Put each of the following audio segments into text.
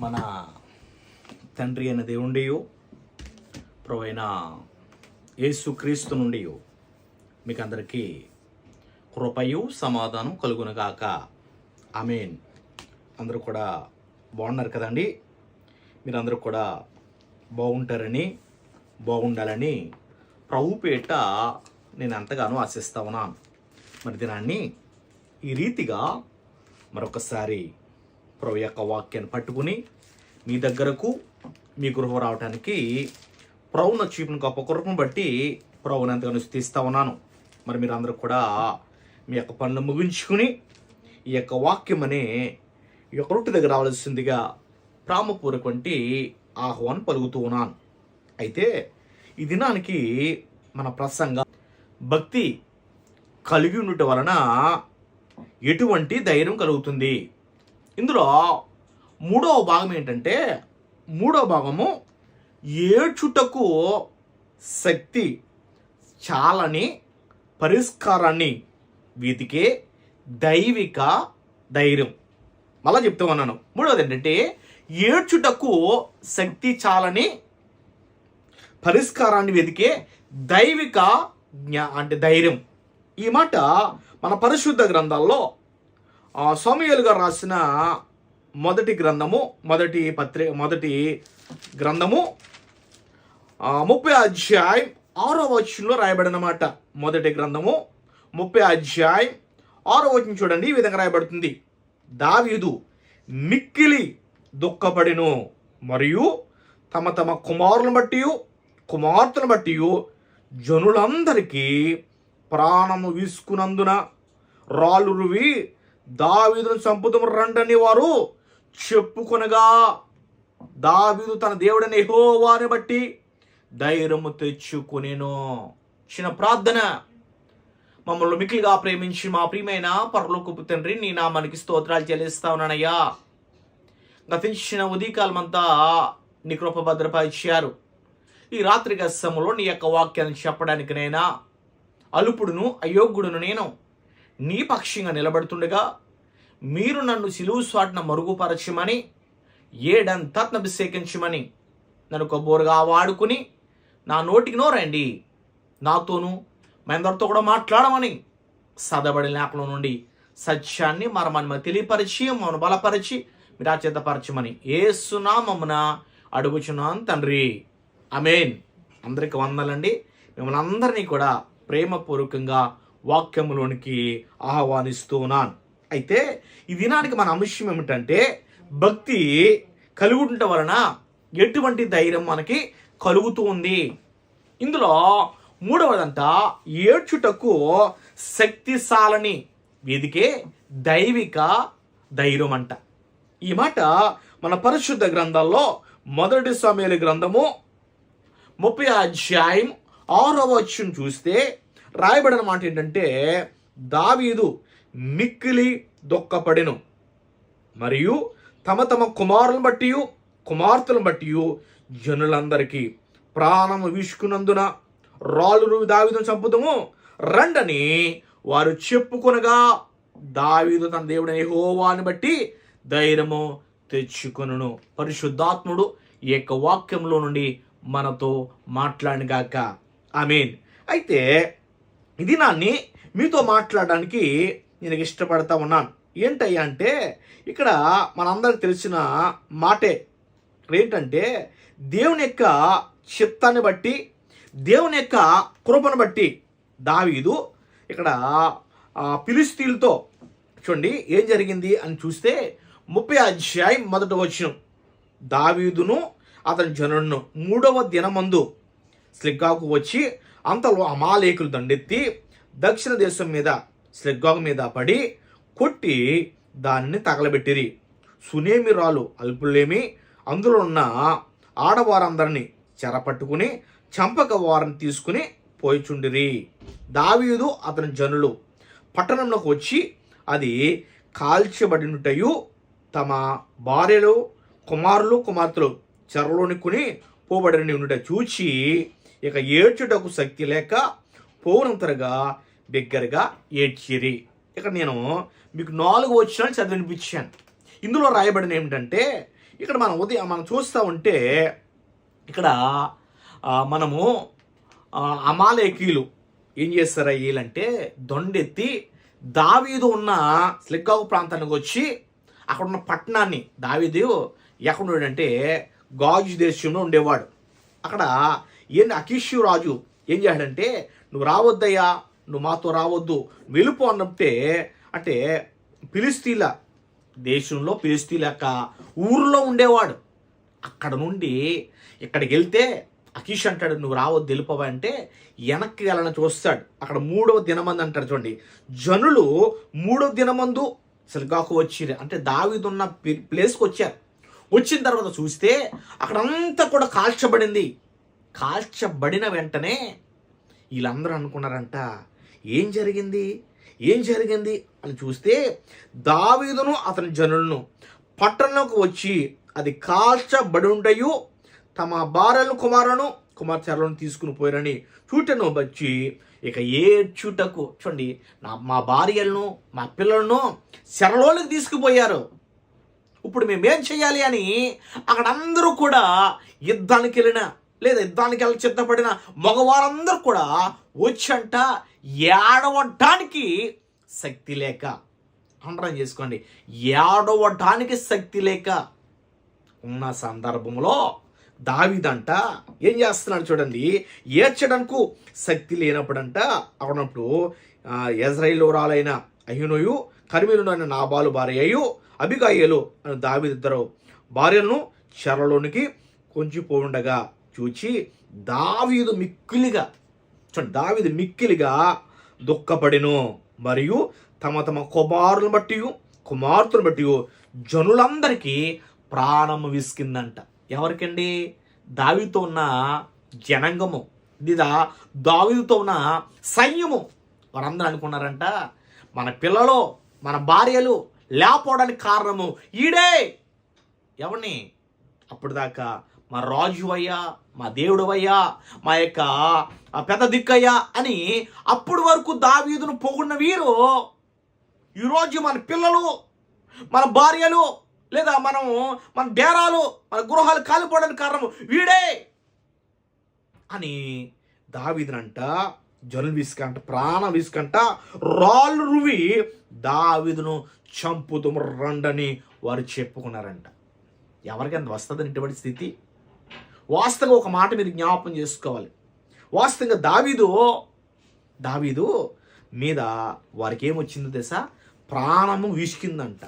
మన తండ్రి అయిన దేవుండియు ప్రభు అయిన యేసుక్రీస్తు నుండి మీకు అందరికీ కృపయు సమాధానం కలుగునగాక ఆమెన్. అందరూ కూడా బాగున్నారు కదండి? మీరందరూ కూడా బాగుంటారని బాగుండాలని ప్రభు పేట నేను ఎంతగానో ఆశిస్తా ఉన్నాను. మరి దినాన్ని ఈ రీతిగా మరొకసారి ప్రభు యొక్క వాక్యాన్ని పట్టుకుని మీ దగ్గరకు మీ గృహం రావడానికి ప్రభున చూపిన గొప్ప కృపను బట్టి ప్రభుని ఎంతగానో తీస్తూ ఉన్నాను. మరి మీరు అందరూ కూడా మీ యొక్క పనులు ముగించుకుని ఈ యొక్క వాక్యం అనే ఈ యొక్క రొట్టె దగ్గర రావాల్సిందిగా ప్రామపూర్వకంటి ఆహ్వానం పలుకుతూ ఉన్నాను. అయితే ఈ దినానికి మన ప్రసంగ భక్తి కలిగి ఉండటం వలన ఎటువంటి ధైర్యం కలుగుతుంది? ఇందులో మూడవ భాగం ఏంటంటే మూడవ భాగము ఏడ్చుటకు శక్తి చాలని పరిష్కారాన్ని వీతికే దైవిక ధైర్యం. మళ్ళా చెప్తూ ఉన్నాను. మూడవది ఏంటంటే ఏడ్చుటకు శక్తి చాలని పరిష్కారాన్ని వెతికే దైవిక జ్ఞా అంటే ధైర్యం. ఈ మాట మన పరిశుద్ధ గ్రంథాల్లో సమూయేలు గారు రాసిన మొదటి గ్రంథము మొదటి పత్రి మొదటి గ్రంథము ముప్పై అధ్యాయం ఆరో వచనంలో రాయబడినమాట. మొదటి గ్రంథము ముప్పై అధ్యాయం ఆరో వచనం చూడండి ఈ విధంగా రాయబడుతుంది. దావీదు మిక్కిలి దుఃఖపడిను మరియు తమ తమ కుమారులను బట్టి కుమార్తెను బట్టి జనులందరికీ ప్రాణము వీసుకున్నందున రాళ్ళు రువి దావీదును చంపుదము రండని వారు చెప్పుకొనగా దావీదు తన దేవుడని యెహోవాని బట్టి ధైర్యము తెచ్చుకునేను. చిన్న ప్రార్థన. మమ్మల్ని మిక్కిలిగా ప్రేమించి మా ప్రియమైన పరలోకపు తండ్రి నీ నామానికి స్తోత్రాలు చెల్లిస్తా ఉన్నానయ్యా. గతించిన ఉదయకాలమంతా నీ కృప భద్రపరిచారు. ఈ రాత్రి గస్సములో నీ యొక్క వాక్యాన్ని చెప్పడానికి నేను అలుపుడును అయోగ్యుడును నేను నీ పక్షంగా నిలబడుతుండగా మీరు నన్ను సిలువు స్వాటిన మరుగుపరచమని ఏడంతత్న అభిషేకించమని నన్ను కొబ్బోరుగా వాడుకుని నా నోటికి నోరండి. నాతోనూ మేందరితో కూడా మాట్లాడమని సదబడి లేఖలో నుండి సత్యాన్ని మరమని తెలియపరిచి మమ్మను బలపరిచి మీరు ఆచేతపరచమని ఏసునామమున అడుగుచున్నాను తండ్రి. అమేన్ అందరికి వందలండి. మిమ్మల్ని అందరినీ కూడా ప్రేమపూర్వకంగా వాక్యములోనికి ఆహ్వానిస్తూ ఉన్నాను అయితే ఈ దినానికి మన అంశం ఏమిటంటే భక్తి కలిగి ఉండటం వలన ఎటువంటి ధైర్యం మనకి కలుగుతూ ఉంది ఇందులో మూడవదంట ఏడ్చుటకు శక్తిశాలని వెదికే దైవిక ధైర్యం అంట ఈ మాట మన పరిశుద్ధ గ్రంథాల్లో మొదటి సమయాల గ్రంథము ముప్పై అధ్యాయం ఆరవ వచ్చిన చూస్తే రాయబడిన మాట ఏంటంటే దావీదు మిక్కిలి దొక్కపడెను. మరియు తమ తమ కుమారులను బట్టి కుమార్తెలను బట్టి జనులందరికీ ప్రాణము వీసుకున్నందున రాళ్ళు దావీదును చంపుదము. రండని వారు చెప్పుకొనగా దావీదు తన దేవుడైన యెహోవాని బట్టి ధైర్యము తెచ్చుకొనును. పరిశుద్ధాత్ముడు ఈ యొక్క వాక్యంలో నుండి మనతో మాట్లాడిగాక మీన్ అయితే దినాన్ని మీతో మాట్లాడడానికి నేను ఇష్టపడతా ఉన్నాను. ఏంటయ్యా అంటే ఇక్కడ మనందరికి తెలిసిన మాటే ఏంటంటే దేవుని యొక్క చిత్తాన్ని బట్టి దేవుని యొక్క కృపను బట్టి దావీదు ఇక్కడ ఆ, చూడండి ఏం జరిగింది అని చూస్తే ముప్పై అధ్యాయం మొదట వచ్చిన దావీదును అతని జనుడును మూడవ దినమందు స్లిగ్గాకు వచ్చి అంతలో అమాలేకులు దండెత్తి దక్షిణ దేశం మీద స్లిగ్గాకు మీద పడి కొట్టి దానిని తగలబెట్టిరి. సునేమి రాలు అల్పులేమి అందులో ఉన్న ఆడవారందరినీ చెరపట్టుకుని చంపక వారిని తీసుకుని పోయిచుండిరి. దావీదు అతని జనులు పట్టణంలోకి వచ్చి అది కాల్చబడినటయు తమ భార్యలు కుమారులు కుమార్తెలు చెరలోనికుని పోబడిని ఉండుట చూచి ఇక ఏడ్చుటకు శక్తి లేక పోనంతరగా బిగ్గరగా ఏడ్చిరి. ఇక్కడ నేను మీకు నాలుగు వచ్చినాలు చదివినిపించాను. ఇందులో రాయబడిన ఏమిటంటే ఇక్కడ మనం ఉదయం మనం చూస్తూ ఉంటే ఇక్కడ మనము అమాలేకీలు ఏం చేస్తారా వీళ్ళంటే దొండెత్తి దావీదు ఉన్న స్లిగ్గావు ప్రాంతానికి వచ్చి అక్కడ ఉన్న పట్టణాన్ని దావీదు ఎక్కడ అంటే గాజు దేశంలో ఉండేవాడు. అక్కడ ఈయన అకిష్యు రాజు ఏం చేశాడంటే నువ్వు రావద్దయ్యా నువ్వు మాతో రావద్దు వెలుపు అన్నప్పుడే అంటే పిలిస్తీల దేశంలో పిలిస్తీల యొక్క ఊరిలో ఉండేవాడు. అక్కడ నుండి ఇక్కడికి వెళ్తే అకీష్ అంటాడు నువ్వు రావద్దు వెళ్ళిపోవా అంటే వెనక్కి వెళ్ళని చూస్తాడు. అక్కడ మూడవ దినమంది అంటాడు చూడండి. జనులు మూడవ దినమందు సిల్గాకు వచ్చిరు. అంటే దావిదున్న ప్లేస్కి వచ్చారు. వచ్చిన తర్వాత చూస్తే అక్కడంతా కూడా కాల్చబడింది. కాల్చబడిన వెంటనే వీళ్ళందరూ అనుకున్నారంట ఏం జరిగింది? ఏం జరిగింది? అని చూస్తే దావీదును అతని జనులను పట్టణంలోకి వచ్చి అది కాల్చబడి ఉండయు తమ భార్యలను కుమారులను కుమార్తెలను తీసుకుని పోయారని చూటను వచ్చి ఇక ఏడ్చుటకు చూడండి నా మా భార్యలను మా పిల్లలను శరలోనికి తీసుకుపోయారు. ఇప్పుడు మేము ఏం చేయాలి అని అక్కడ అందరూ కూడా యుద్ధానికి వెళ్ళిన లేదా యుద్ధానికి వెళ్ళి చిత్తపడిన మగవారందరూ కూడా వచ్చంట ఏడవటానికి శక్తి లేక. అండరం చేసుకోండి. ఏడవటానికి శక్తి లేక. ఉన్న సందర్భంలో దావిదంట ఏం చేస్తున్నాడు చూడండి. ఏడ్చడానికి శక్తి లేనప్పుడంట అక్కడప్పుడు ఎజ్రైలోరాలైన అహినోయు కర్మీలునైన నాబాలు భార్య అయ్యు అబిగాయలు అని దావిదిద్దరు భార్యలను చెరలోనికి కొంచిపోండగా పోవుండగా చూచి దావీదు మిక్కిలిగా చూడండి దావీదు మిక్కిలిగా దుఃఖపడిను. మరియు తమ తమ కుమారులను బట్టి కుమార్తెను బట్టి జనులందరికీ ప్రాణము విసికిందంట ఎవరికండి? దావితో ఉన్న జనాంగము. లేదా దావితో ఉన్న సైన్యము. వారందరూ అనుకున్నారంట మన పిల్లలు మన భార్యలు లేకపోవడానికి కారణము ఈడే. ఎవరిని? అప్పుడు దాకా మా రాజు అయ్యా మా దేవుడు అయ్యా మా యొక్క పెద్ద దిక్కయ్యా అని అప్పుడు వరకు దావీదును పొగున్న వీరు ఈరోజు మన పిల్లలు మన భార్యలు లేదా మనం మన డేరాలు మన గృహాలు కాలిపోవడానికి కారణం వీడే అని దావీదునంట జనులు విసుకంట ప్రాణ విసుకంట రాళ్ళు రువి దావీదును చంపుతుము రండని వారు చెప్పుకున్నారంట. ఎవరికైనా వస్తుందని ఇటువంటి స్థితి? వాస్తవంగా ఒక మాట మీరు జ్ఞాపకం చేసుకోవాలి. వాస్తవంగా దావీదు దావీదు మీద వారికి ఏమొచ్చిందో తెలుసా? ప్రాణము విసికిందంట.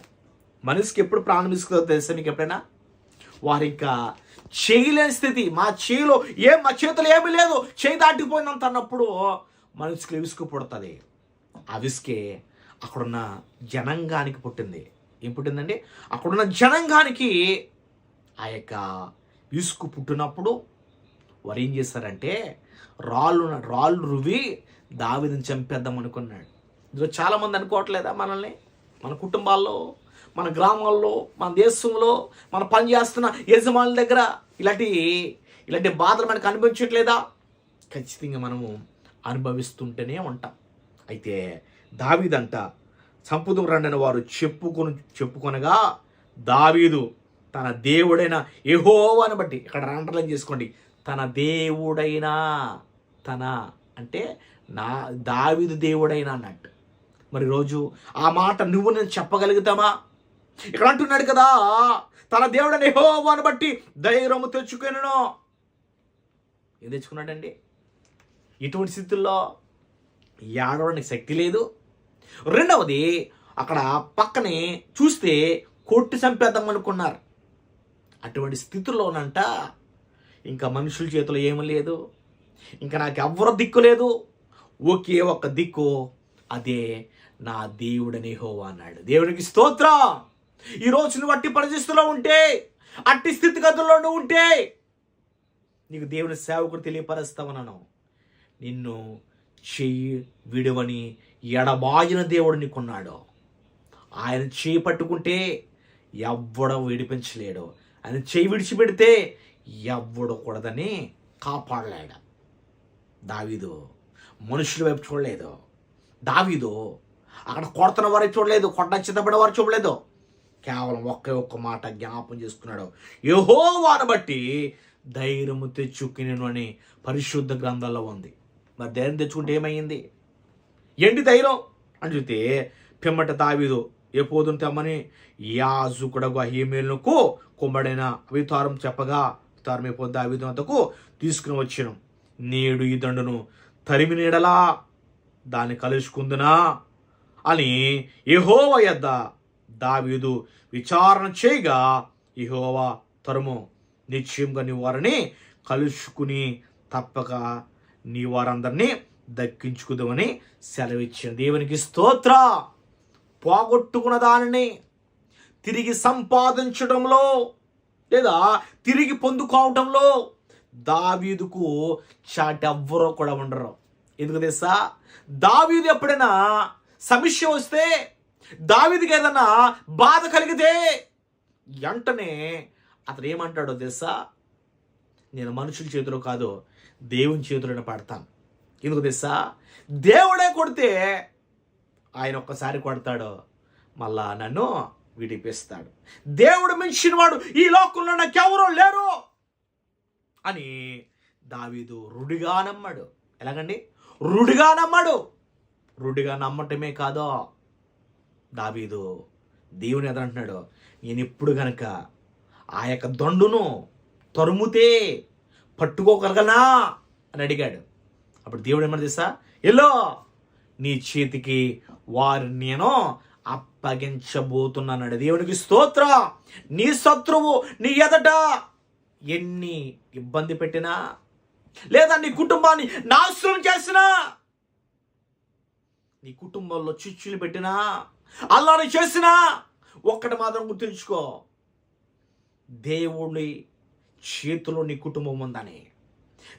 మనిషికి ఎప్పుడు ప్రాణం విసుకుతుందో తెలుసా మీకు ఎప్పుడైనా? వారి ఇంకా చేయలేని స్థితి. మా చేయిలో ఏం మా చేతులు ఏమీ లేదు. చేయి దాటిపోయిందంత అన్నప్పుడు మనిషికి విసుగు పుడుతుంది ఆ విసుకే అక్కడున్న జనాంగానికి పుట్టింది. ఏం పుట్టిందండి? అక్కడున్న జనాంగానికి ఆ యొక్క ఇసుకు పుట్టినప్పుడు వారు ఏం చేస్తారంటే రాళ్ళు రాళ్ళు రువి దావిదని చంపేద్దాం అనుకున్నాడు. ఇందులో చాలామంది అనుకోవట్లేదా మనల్ని? మన కుటుంబాల్లో మన గ్రామాల్లో మన దేశంలో మన పని చేస్తున్న యజమానుల దగ్గర ఇలాంటి ఇలాంటి బాధలు మనకు అనిపించట్లేదా ఖచ్చితంగా మనము అనుభవిస్తుంటేనే ఉంటాం. అయితే దావీదంట చంపుదు రండని వారు చెప్పుకొని చెప్పుకొనగా దావీదు తన దేవుడైన యెహోవాను బట్టి ఇక్కడ అండర్లైన్ చేసుకోండి. తన దేవుడైనా తన అంటే నా దావిదు దేవుడైనా అన్నట్టు. మరి రోజు ఆ మాట నువ్వు నేను చెప్పగలుగుతామా? ఇక్కడ అంటున్నాడు కదా తన దేవుడని యెహోవాను బట్టి ధైర్యము తెచ్చుకొనను. ఏం తెచ్చుకున్నాడండి? ఇటువంటి స్థితుల్లో ఏడవడానికి శక్తి లేదు. రెండవది అక్కడ పక్కనే చూస్తే కొట్టి చంపేద్దాం అనుకున్నారు. అటువంటి స్థితిలోనంట ఇంకా మనుషుల చేతిలో ఏమీ లేదు. ఇంకా నాకు ఎవ్వరు దిక్కు లేదు. ఒకే ఒక్క దిక్కు అదే నా దేవుడని హోవా అన్నాడు. దేవుడికి స్తోత్రం. ఈ రోజు నువ్వు అట్టి పరిస్థితుల్లో ఉంటే అట్టి స్థితిగతుల్లో నువ్వు ఉంటే నీకు దేవుని సేవకుడు తెలియపరుస్తావనను. నిన్ను చెయ్యి విడవని ఎడబాగిన దేవుడు నీకున్నాడు. ఆయన చేయి పట్టుకుంటే ఎవ్వడం విడిపించలేడు. అని చేయి విడిచిపెడితే ఎవ్వడు కూడదని కాపాడలేడు. దావీదు మనుషుల వైపు చూడలేదు. దావీదు అక్కడ కొడుతున్న వారు చూడలేదు కొట్ట చిత్తపడే వారు చూడలేదు. కేవలం ఒకే ఒక్క మాట జ్ఞాపం చేసుకున్నాడు. యెహోవాను బట్టి ధైర్యము తెచ్చుకునేను అని పరిశుద్ధ గ్రంథాల్లో ఉంది. మరి ధైర్యం తెచ్చుకుంటే ఏమైంది? ఏంటి ధైర్యం? అని చూస్తే పిమ్మట దావీదు ఏ తెమ్మని యాజుకుడగు అహీమేలుకు కుమ్మడైన అవితారం చెప్పగా అవితారం ఏ పోదు అంతకు తీసుకుని వచ్చాను. నేడు ఈ దండును తరిమి నీడలా దాన్ని కలుసుకుందునా అని యెహోవా యొద్ద దావీదు విచారణ చేయగా యెహోవా తరుము నిశ్చయంగా నీ వారిని కలుసుకుని తప్పక నీ వారందరినీ దక్కించుకుందామని సెలవిచ్చిన. దేవునికి స్తోత్ర. పోగొట్టుకున్న దానిని తిరిగి సంపాదించడంలో లేదా తిరిగి పొందుకోవటంలో దావీదుకు చాటి ఎవ్వరూ కూడా ఉండరు. ఎందుకు తెలుసా? దావీదు ఎప్పుడైనా సమస్య వస్తే దావీదికి ఏదైనా బాధ కలిగితే వెంటనే అతను ఏమంటాడో తెలుసా? నేను మనుషుల చేతిలో కాదు దేవుని చేతిలోనే పడతాను. ఎందుకు తెలుసా? దేవుడే కొడితే ఆయన ఒక్కసారి కొడతాడు మళ్ళా నన్ను విడిపిస్తాడు. దేవుడు మించిన వాడు ఈ లోకంలో నాకెవరో లేరు అని దావీదు రుడిగా నమ్మాడు. ఎలాగండి? రుడిగా నమ్మాడు. రుడిగా నమ్మటమే కాదో. దావీదు దేవుని ఎదంటున్నాడు నేను ఇప్పుడు గనక ఆ యొక్క దొండును తరుముతే పట్టుకోగలగనా అని అడిగాడు. అప్పుడు దేవుడు ఏమన్నా తెలుసా? ఎల్లో నీ చేతికి వారిని నేను అప్పగించబోతున్నాడు దేవునికి స్తోత్ర. నీ శత్రువు నీ ఎదట ఎన్ని ఇబ్బంది పెట్టినా లేదా నీ కుటుంబాన్ని నాశనం చేసినా నీ కుటుంబంలో చిచ్చులు పెట్టినా అల్లాని చేసినా ఒక్కటి మాత్రం గుర్తుంచుకో. దేవుని చేతిలో నీ కుటుంబం ఉందని.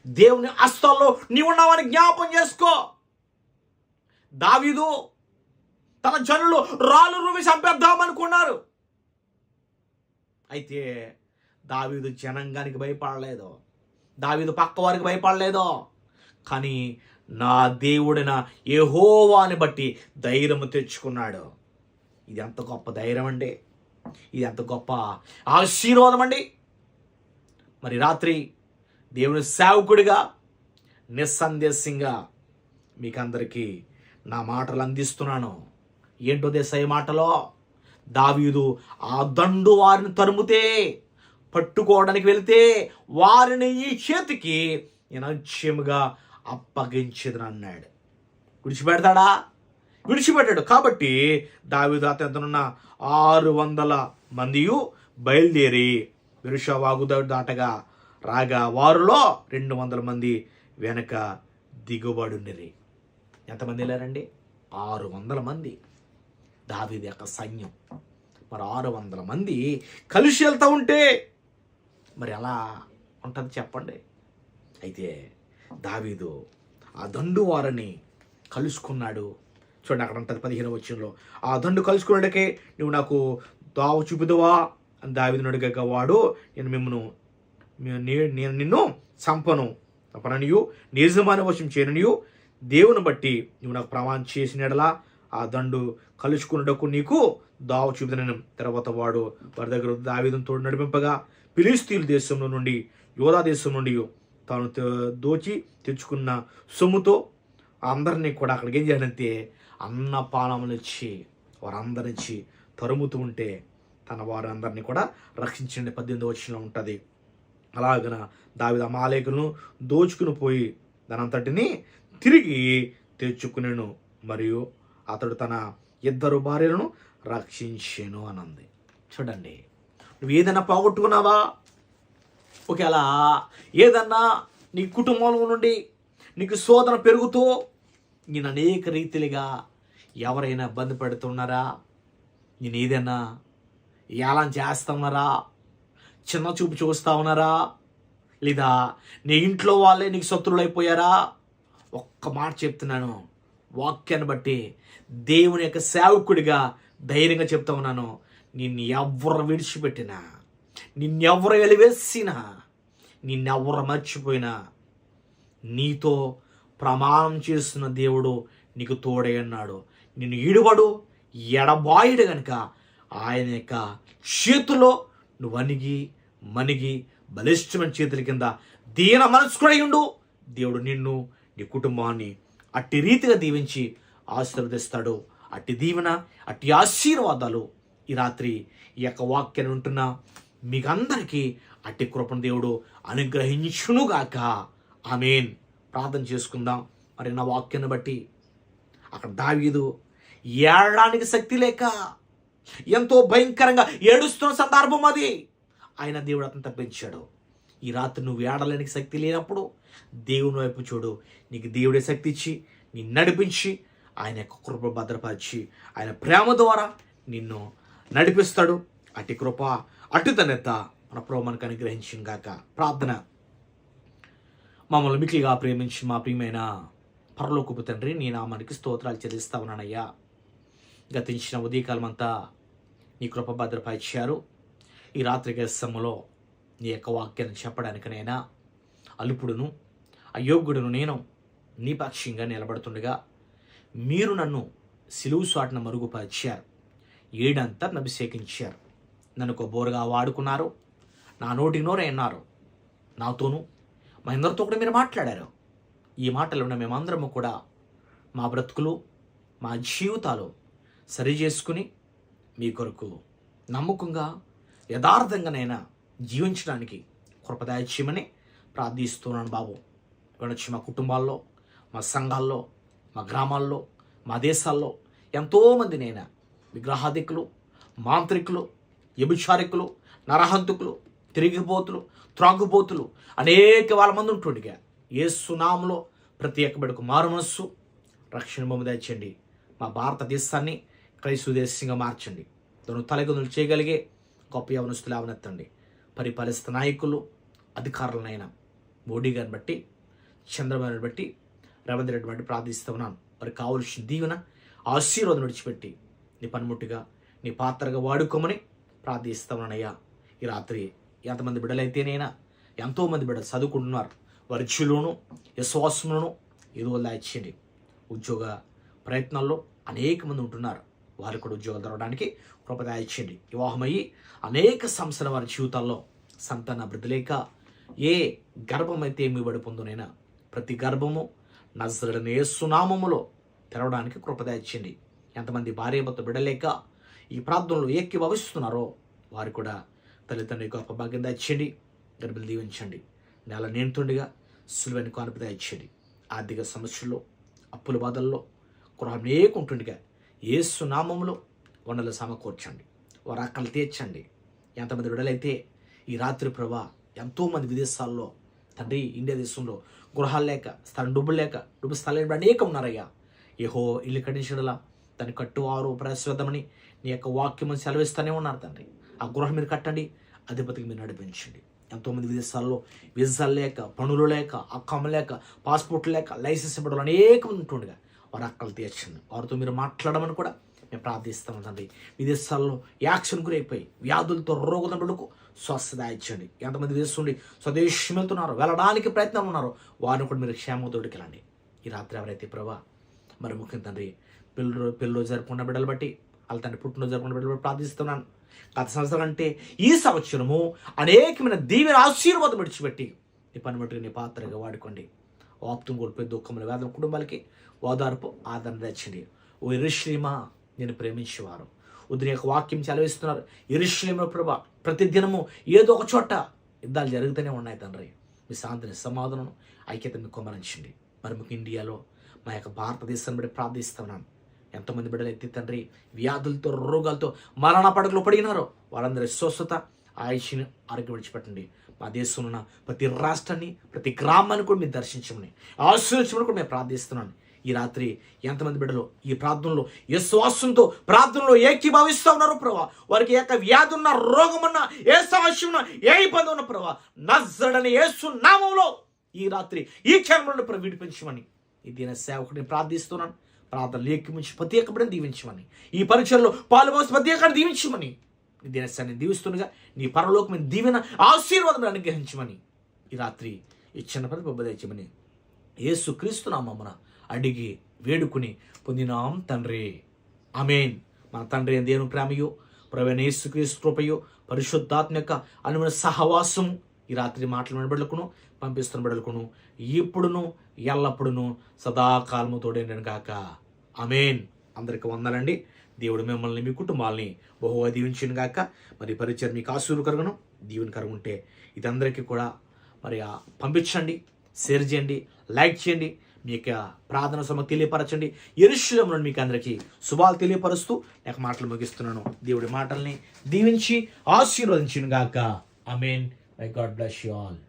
దేవుని హస్తాల్లో నీవున్నావని జ్ఞాపం చేసుకో. దావీదు తన జనులు రాళ్ళు రువి చంపేద్దామనుకున్నారు. అయితే దావీదు జనంగానికి భయపడలేదు. దావీదు పక్క వారికి భయపడలేదు. కానీ నా దేవుడిన యెహోవాని బట్టి ధైర్యము తెచ్చుకున్నాడు. ఇది ఎంత గొప్ప ధైర్యం అండి. ఇది ఎంత గొప్ప ఆశీర్వాదం అండి. మరి రాత్రి దేవుని సేవకుడిగా నిస్సందేశంగా మీకందరికీ నా మాటలు అందిస్తున్నాను. ఏంటో దేశాయి మాటలో? దావీదు ఆ దండు వారిని తరుముతే పట్టుకోవడానికి వెళితే వారిని ఈ చేతికి నేను అప్పగించదని అన్నాడు. విడిచిపెడతాడా? విడిచిపెట్టాడు. కాబట్టి దావీదు అతనున్న ఆరు వందల మందియు బయలుదేరి విరుషవాగు దాటగా రాగా వారిలో రెండు వందల మంది వెనక దిగుబడుండిరి ఎంతమంది వెళ్ళారండి? ఆరు వందల మంది. దావిది యొక్క సైన్యం. మరి ఆరు వందల మంది కలిసి వెళ్తూ ఉంటే మరి ఎలా ఉంటుంది చెప్పండి? అయితే దావీదు ఆ దండు వారిని కలుసుకున్నాడు. చూడండి అక్కడ ఉంటుంది పదిహేను వచ్చంలో ఆ దండు కలుసుకున్నాడకే నువ్వు నాకు దావు చూపుదువా? అని దావీదును అడిగాక వాడు నేను మిమ్మను నేను నిన్ను చంపను. తప్పననియు నిజమాన వశం చేయననియు దేవుని బట్టి నువ్వు నాకు ప్రమాణం చేసినడలా ఆ దండు కలుసుకున్నటకు నీకు దావు చూపుదనను. తర్వాత వాడు వారి దగ్గర దావీదును తోడు నడిపింపగా ఫిలిస్తీన్ దేశంలో నుండి యోధా దేశం నుండి తాను దోచి తెచ్చుకున్న సొమ్ముతో అందరినీ కూడా అక్కడికి ఏం చేయాలంటే అన్నపానములిచ్చి ఇచ్చి తరుముతూ ఉంటే తన వారందరినీ కూడా రక్షించండి. పద్దెనిమిది వచ్చిన ఉంటుంది. అలాగన దావిద మాలేకులను దోచుకుని పోయి దానంతటిని తిరిగి తెచ్చుకునేను. మరియు అతడు తన ఇద్దరు భార్యలను రక్షించెను అనంది. చూడండి నువ్వు ఏదైనా పోగొట్టుకున్నావా? ఒకవేళ ఏదన్నా నీ కుటుంబంలో నుండి నీకు శోధన పెరుగుతూ నేను అనేక రీతిలుగా ఎవరైనా ఇబ్బంది పెడుతున్నారా? నేను ఏదైనా ఏలం చేస్తా ఉన్నారా చిన్న చూపు చూస్తా ఉన్నారా? లేదా నీ ఇంట్లో వాళ్ళే నీకు శత్రువులు అయిపోయారా ఒక్క మాట చెప్తున్నాను వాక్యాన్ని బట్టి దేవుని యొక్క సేవకుడిగా ధైర్యంగా చెప్తా ఉన్నాను. నిన్ను ఎవరు విడిచిపెట్టినా నిన్నెవరు వెలివేసినా నిన్నెవరు మర్చిపోయినా నీతో ప్రమాణం చేస్తున్న దేవుడు నీకు తోడై అన్నాడు నిన్ను ఈడుబడు ఎడబాయుడు గనుక ఆయన యొక్క చేతిలో నువ్వు అణిగి మణిగి బలిష్టమైన చేతుల కింద దీన మనసుకుడై ఉండు. దేవుడు నిన్ను నీ కుటుంబాన్ని అట్టి రీతిగా దీవించి ఆశీర్వదిస్తాడు. అట్టి దీవెన అట్టి ఆశీర్వాదాలు ఈ రాత్రి ఈ యొక్క వాక్యాన్ని ఉంటున్న మీకందరికీ అట్టి కృపణ దేవుడు అనుగ్రహించునుగాక. ఆమెన్. ప్రార్థన చేసుకుందాం. మరి నా వాక్యాన్ని బట్టి అక్కడ దావీదు ఏడడానికి శక్తి లేక ఎంతో భయంకరంగా ఏడుస్తున్న సందర్భం అది. ఆయన దేవుడు అతను తప్పించాడు. ఈ రాత్రి నువ్వు ఏడలేనికి శక్తి లేనప్పుడు దేవుని వైపు చూడు. నీకు దేవుడే శక్తి ఇచ్చి నిన్ను నడిపించి ఆయన యొక్క కృప భద్రపరిచి ఆయన ప్రేమ ద్వారా నిన్ను నడిపిస్తాడు. అటు కృప అటు తనెత్త మన ప్రభు మనకు అనుగ్రహించిన గాక. ప్రార్థన. మమ్మల్ని మిక్కిలిగా ప్రేమించి మా ప్రియమైన పరలోకపు తండ్రి నీ నామానికి స్తోత్రాలు చెల్లిస్తా ఉన్నానయ్యా. గతించిన ఉదయకాలం అంతా నీ కృప భద్రపరిచారు. ఈ రాత్రి గసమ్మలో నీ యొక్క వాక్యాన్ని చెప్పడానికనైనా అలుపుడును అయోగ్యుడును నేను నీ పక్షంగా నిలబడుతుండగా మీరు నన్ను సిలువు సాటున మరుగుపరిచారు. ఏడంతా అభిషేకించారు నన్ను ఒక బోరుగా వాడుకున్నారు. నా నోటి నోరే అన్నారు. నాతోనూ మా అందరితో కూడా మీరు మాట్లాడారు. ఈ మాటలు ఉన్న మేమందరము కూడా మా బ్రతుకులు మా జీవితాలు సరి చేసుకుని మీ కొరకు నమ్మకంగా యథార్థంగానైనా జీవించడానికి కృపదాయచ్యమని ప్రార్థిస్తున్నాను బాబు. వినొచ్చి మా కుటుంబాల్లో మా సంఘాల్లో మా గ్రామాల్లో మా దేశాల్లో ఎంతోమంది నేను విగ్రహాధికులు మాంత్రికులు వ్యభిచారికులు నరహంతుకులు తిరిగిపోతులు త్రాగుబోతులు అనేక వాళ్ళ మంది ఉంటుండగా. ఏ సునాములో ప్రతి ఒక్క మారు మనస్సు రక్షణ బొమ్మ తెచ్చండి. మా భారతదేశాన్ని క్రైస్తవ దేశంగా మార్చండి. తను తలగొందులు చేయగలిగే గొప్ప యవనస్తులు అవనెత్తండి పరిపాలిస్తున్న నాయకులు అధికారులనైనా మోడీ గారిని బట్టి చంద్రబాబు బట్టి రేవంత్ రెడ్డి బట్టి ప్రార్థిస్తూ ఉన్నాను. మరి కావలసిన దీవెన ఆశీర్వాదం విడిచిపెట్టి నీ పనిముట్టుగా నీ పాత్రగా వాడుకోమని ప్రార్థిస్తా ఉన్నానయ్యా. ఈ రాత్రి ఎంతమంది బిడ్డలైతేనైనా ఎంతోమంది బిడ్డలు చదువుకుంటున్నారు. వర్చులోను విశ్వాసంలోను ఏదో ఇచ్చేయండి. ఉద్యోగ ప్రయత్నాల్లో అనేక మంది ఉంటున్నారు. వారు కూడా ఉద్యోగాలు దొరకడానికి కృప ఇచ్చేయండి వివాహమయ్యి అనేక సంస్థల వారి జీవితాల్లో సంతాన అభివృద్ధి లేక ఏ గర్భమైతే ఏమి పడిపోందునైనా ప్రతి గర్భము నజరడనే సునామములో తెరవడానికి కృపదాయించింది ఇచ్చింది. ఎంతమంది భార్యభర్త బిడలేక ఈ ప్రాంతంలో ఏక్కి భవిస్తున్నారో వారు కూడా తల్లిదండ్రుల గొప్ప భాగ్యం దాచండి గర్భిలు దీవించండి నెల నిండుతుండగా సులువైన కానుపద ఇచ్చేయండి ఆర్థిక సమస్యల్లో అప్పుల బాధల్లో గృహం లేకుంటుండగా ఏసు నామంలో వనరులు సమకూర్చండి వారు ఆకలి తీర్చండి. ఎంతమంది విడలైతే ఈ రాత్రి ప్రభా ఎంతోమంది విదేశాల్లో తండ్రి ఇండియా దేశంలో గృహాలు లేక స్థలం డబ్బులు లేక డబ్బు స్థలం అనేకం ఉన్నారయ్యా. ఏహో ఇల్లు కట్టించడలా దాన్ని కట్టువారు ప్రశ్రద్ధమని నీ యొక్క వాక్యం సెలవిస్తూనే ఉన్నారు తండ్రి. ఆ గృహం మీరు కట్టండి అధిపతికి మీరు నడిపించండి. ఎంతోమంది విదేశాల్లో వీసాలు లేక పనులు లేక అక్కమ్మ లేక పాస్పోర్ట్ లేక లైసెన్స్ ఇవ్వడం అనేక ఉంటుండగా వారు అక్కలు తీర్చండి. వారితో మీరు మాట్లాడమని కూడా మేము ప్రార్థిస్తాం తండ్రి. విదేశాల్లో యాక్షన్ గురైపోయి వ్యాధులతో రోగులంటుకు స్వస్థత ఇచ్చండి ఎంతమంది వేస్తుండి? స్వదేశం వెళ్తున్నారు వెళ్ళడానికి ప్రయత్నం ఉన్నారు. వారిని కూడా మీరు క్షేమ వెళ్ళండి ఈ రాత్రి ఎవరైతే ప్రభా మరి ముఖ్యం తండ్రి పిల్లలు పిల్లలు జరుపుకున్న బిడ్డలు బట్టి వాళ్ళ తండ్రి పుట్టినరోజు జరుపుకున్న బిడ్డలు బట్టి ప్రార్థిస్తున్నాను. గత సంవత్సరం అంటే ఈ సంవత్సరము అనేకమైన దీవెన ఆశీర్వాదం విడిచిపెట్టి నీ పని బట్టి నీ పాత్రగా వాడుకోండి. వాప్తం కోల్పోయి దుఃఖములు వేదన కుటుంబాలకి ఓదార్పు ఆదరణ తెచ్చండి. ఓ ఇరుశ్రీమ నేను ప్రేమించేవారు. ఉదయం యొక్క వాక్యం చదివిస్తున్నారు ఇరుశ్రీమ ప్రభా ప్రతిదినము ఏదో ఒక చోట యుద్ధాలు జరుగుతూనే ఉన్నాయి తండ్రి. మీ శాంతిని సమాధానం ఐక్యత మీకు కొమరించండి మరి మీకు ఇండియాలో మా యొక్క భారతదేశాన్ని బట్టి ప్రార్థిస్తున్నాను. ఎంతమంది బిడ్డలు ఎత్తి తండ్రి వ్యాధులతో రోగాలతో మరణ పడకలు పడినారో వాళ్ళందరి స్వస్థత ఆయుష్ని ఆరోగ్యం విడిచిపెట్టండి. మా దేశంలో ప్రతి రాష్ట్రాన్ని ప్రతి గ్రామాన్ని కూడా మీరు దర్శించమని ఆశీర్వచమని కూడా మేము ప్రార్థిస్తున్నాను. ఈ రాత్రి ఎంతమంది బిడ్డలు ఈ ప్రార్థనలో విశ్వాసంతో ప్రార్థనలో ఏకీభావిస్తూ ఉన్నారు ప్రభా. వారికి ఏక వ్యాధి ఉన్న రోగం ఉన్న ఏ సమస్య ఉన్న ఏ ఇబ్బంది ఉన్న ప్రభా నజ్జడని ఏసు నామంలో ఈ రాత్రి ఈ క్షణంలో ప్రభు విడిపించమని ఈ దీన సేవకుడిని ప్రార్థిస్తున్నాను. ప్రార్థనలు ఏకీమించి ప్రతి దీవించమని. ఈ పరీక్షల్లో పాల్గొని ప్రత్యేకాన్ని దీవించమని. నీ దినశాన్ని దీవిస్తుండగా నీ పరలోకమైన దీవెన ఆశీర్వాదం అనుగ్రహించమని ఈ రాత్రి ఈ చిన్న పని బొబ్బదచ్చమని యేసు క్రీస్తు నామమున అడిగి వేడుకుని పొందినాం తండ్రి. అమేన్ మన తండ్రి దేవుని ప్రేమయు ప్రవీణ కృపయో పరిశుద్ధాత్మక పరిశుద్ధాత్మ యొక్క అనుమైన సహవాసం ఈ రాత్రి మాటలు బిడ్డలకును పంపిస్తున్న బిడ్డలకును ఇప్పుడును ఎల్లప్పుడును సదాకాలము తోడేండను కాక అమేన్ అందరికి వందలండి. దేవుడు మిమ్మల్ని మీ కుటుంబాలని బహుగా దీవించిన గాక. మరి పరిచయం మీకు ఆశీర్వకరగను దీవెనకరంగా ఉంటే ఇది ఇదందరికీ కూడా మరి పంపించండి షేర్ చేయండి లైక్ చేయండి మీ యొక్క ప్రార్థన సమ తెలియపరచండి. ఎరుశలంలో మీకు అందరికీ శుభాలు తెలియపరుస్తూ నాకు మాటలు ముగిస్తున్నాను. దేవుడి మాటల్ని దీవించి ఆశీర్వదించిన గాక mean my God bless you all